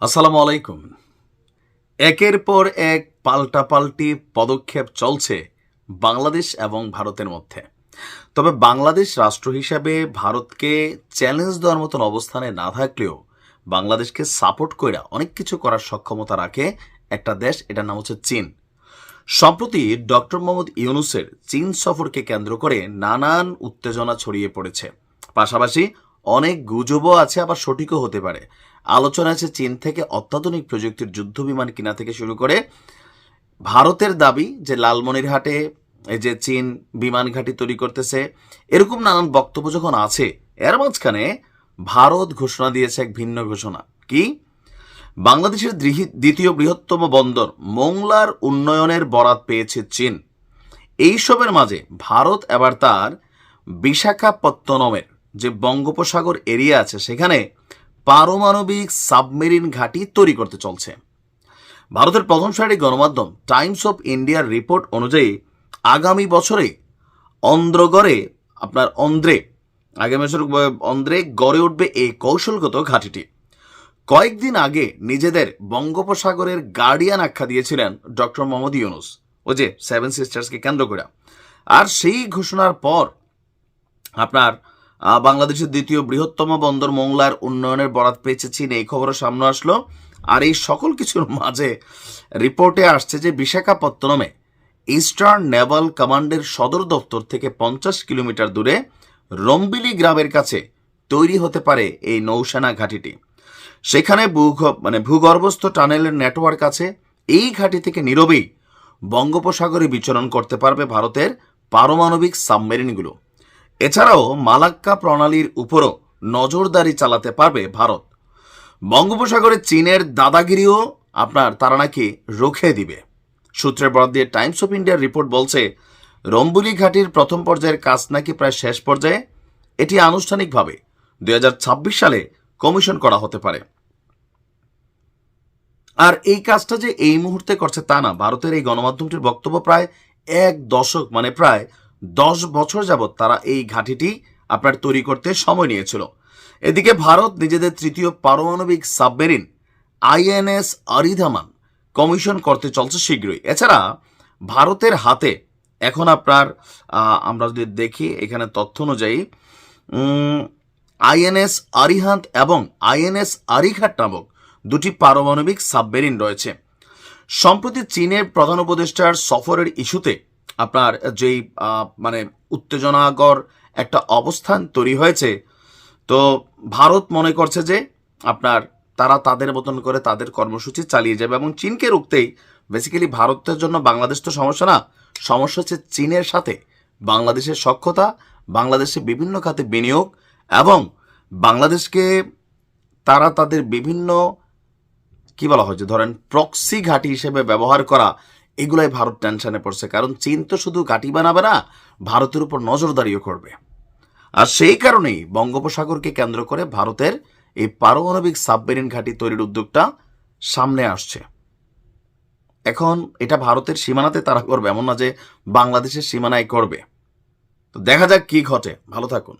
আসসালামু আলাইকুম। একের পর এক পাল্টাপাল্টি পদক্ষেপ চলছে বাংলাদেশ এবং ভারতের মধ্যে। তবে বাংলাদেশ রাষ্ট্র হিসাবে ভারতকে চ্যালেঞ্জ দেওয়ার মতন অবস্থানে না থাকলেও বাংলাদেশকে সাপোর্ট করে অনেক কিছু করার সক্ষমতা রাখে একটা দেশ, এটার নাম হচ্ছে চীন। সম্প্রতি ডক্টর মোহাম্মদ ইউনুসের চীন সফরকে কেন্দ্র করে নানান উত্তেজনা ছড়িয়ে পড়েছে। পাশাপাশি অনেক গুজবও আছে, আবার সঠিকও হতে পারে। আলোচনা আছে চীন থেকে অত্যাধুনিক প্রযুক্তির যুদ্ধ বিমান কিনা থেকে শুরু করে ভারতের দাবি যে লালমনিরহাটে যে চীন বিমান ঘাঁটি তৈরি করতেছে, এরকম নানান বক্তব্য যখন আছে, এর মাঝখানে ভারত ঘোষণা দিয়েছে এক ভিন্ন ঘোষণা। কি? বাংলাদেশের দ্বিতীয় বৃহত্তম বন্দর মোংলার উন্নয়নের বরাত পেয়েছে চীন। এইসবের মাঝে ভারত এবার তার বিশাখাপত্তনমের যে বঙ্গোপসাগর এরিয়া আছে, সেখানে পারমাণবিক সাবমেরিন ঘাঁটি তৈরি করতে চলছে। ভারতের প্রথম সারি গণমাধ্যম টাইমস অফ ইন্ডিয়ার রিপোর্ট অনুযায়ী আগামী বছরে অন্ধ্রগড়ে, আপনার অন্ধ্রে, আগামী বছর অন্ধ্রে গড়ে উঠবে এই কৌশলগত ঘাঁটিটি। কয়েকদিন আগে নিজেদের বঙ্গোপসাগরের গার্ডিয়ান আখ্যা দিয়েছিলেন ডক্টর মোহাম্মদ ইউনুস ও যে সেভেন সিস্টার্সকে কেন্দ্র করে। আর সেই ঘোষণার পর আপনার বাংলাদেশের দ্বিতীয় বৃহত্তম বন্দর মোংলার উন্নয়নের বরাত পেয়েছে চীন। এই খবরও সামনে আসলো। আর এই সকল কিছুর মাঝে রিপোর্টে আসছে যে বিশাখাপত্তনমে ইস্টার্ন নেভাল কমান্ডের সদর দপ্তর থেকে পঞ্চাশ কিলোমিটার দূরে রম্বিলি গ্রামের কাছে তৈরি হতে পারে এই নৌসেনা ঘাঁটিটি। সেখানে ভূগ মানে ভূগর্ভস্থ টানেলের নেটওয়ার্ক আছে। এই ঘাঁটি থেকে নীরবেই বঙ্গোপসাগরে বিচরণ করতে পারবে ভারতের পারমাণবিক সাবমেরিনগুলো। এছাড়াও মালাক্কা প্রণালীর উপরও নজরদারি চালাতে পারবে ভারত। বঙ্গোপসাগরে চীনের দাদাগিরিও আপনার তারা নাকি রুখে দিবে। সূত্রের বরাদ দিয়ে টাইমস অফ ইন্ডিয়ার রিপোর্ট বলছে রম্বুলি ঘাটির প্রথম পর্যায়ের কাজ নাকি প্রায় শেষ পর্যায়ে। এটি আনুষ্ঠানিকভাবে দুই হাজার ছাব্বিশ সালে কমিশন করা হতে পারে। আর এই কাজটা যে এই মুহূর্তে করছে তা না, ভারতের এই গণমাধ্যমটির বক্তব্য প্রায় এক দশক মানে প্রায় দশ বছর যাবৎ তারা এই ঘাঁটিটি আপনার তৈরি করতে সময় নিয়েছিল। এদিকে ভারত নিজেদের তৃতীয় পারমাণবিক সাবমেরিন আইএনএস আরিধামান কমিশন করতে চলছে শীঘ্রই। এছাড়া ভারতের হাতে এখন আপনার আমরা যদি দেখি এখানে তথ্য অনুযায়ী আইএনএস আরিহান্ত এবং আইএনএস আরিঘাট নামক দুটি পারমাণবিক সাবমেরিন রয়েছে। সম্প্রতি চীনের প্রধান উপদেষ্টার সফরের ইস্যুতে আপনার যেই মানে উত্তেজনাকর একটা অবস্থান তৈরি হয়েছে, তো ভারত মনে করছে যে আপনার তারা তাদের মতন করে তাদের কর্মসূচি চালিয়ে যাবে এবং চীনকে রুখতেই বেসিক্যালি ভারতের জন্য বাংলাদেশ তো সমস্যা না, সমস্যা হচ্ছে চীনের সাথে বাংলাদেশের সক্ষতা, বাংলাদেশে বিভিন্ন খাতে বিনিয়োগ এবং বাংলাদেশকে তারা তাদের বিভিন্ন, কি বলা যে ধরেন প্রক্সি ঘাঁটি হিসেবে ব্যবহার করা এগুলাই ভারত টেনশনে পড়ছে, কারণ চীন তো শুধু ঘাঁটি বানাবে না, ভারতের উপর নজরদারিও করবে। আর সেই কারণেই বঙ্গোপসাগরকে কেন্দ্র করে ভারতের এই পারমাণবিক সাবমেরিন ঘাঁটি তৈরির উদ্যোগটা সামনে আসছে। এখন এটা ভারতের সীমানাতে তারা করবে, এমন না যে বাংলাদেশের সীমানায় করবে। তো দেখা যাক কি ঘটে। ভালো থাকুন।